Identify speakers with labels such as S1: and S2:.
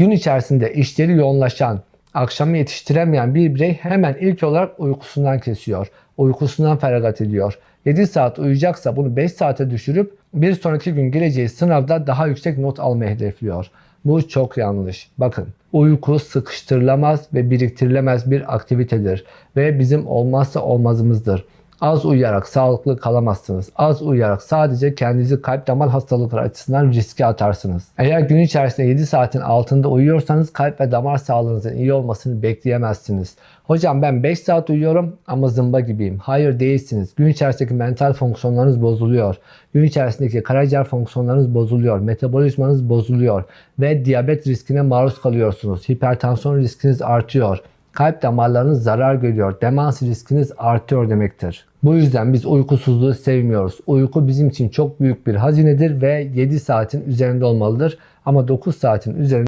S1: Gün içerisinde işleri yoğunlaşan, akşamı yetiştiremeyen bir birey hemen ilk olarak uykusundan kesiyor. Uykusundan feragat ediyor. 7 saat uyuyacaksa bunu 5 saate düşürüp bir sonraki gün geleceği sınavda daha yüksek not almayı hedefliyor. Bu çok yanlış. Bakın uyku sıkıştırılamaz ve biriktirilemez bir aktivitedir ve bizim olmazsa olmazımızdır. Az uyuyarak sağlıklı kalamazsınız. Az uyuyarak sadece kendinizi kalp damar hastalıkları açısından riske atarsınız. Eğer gün içerisinde 7 saatin altında uyuyorsanız kalp ve damar sağlığınızın iyi olmasını bekleyemezsiniz. Hocam ben 5 saat uyuyorum ama zımba gibiyim. Hayır değilsiniz. Gün içerisindeki mental fonksiyonlarınız bozuluyor. Gün içerisindeki karaciğer fonksiyonlarınız bozuluyor. Metabolizmanız bozuluyor. Ve diyabet riskine maruz kalıyorsunuz. Hipertansiyon riskiniz artıyor kalp damarlarınız zarar görüyor. Demans riskiniz artıyor demektir. Bu yüzden biz uykusuzluğu sevmiyoruz. Uyku bizim için çok büyük bir hazinedir ve 7 saatin üzerinde olmalıdır. Ama 9 saatin üzerinde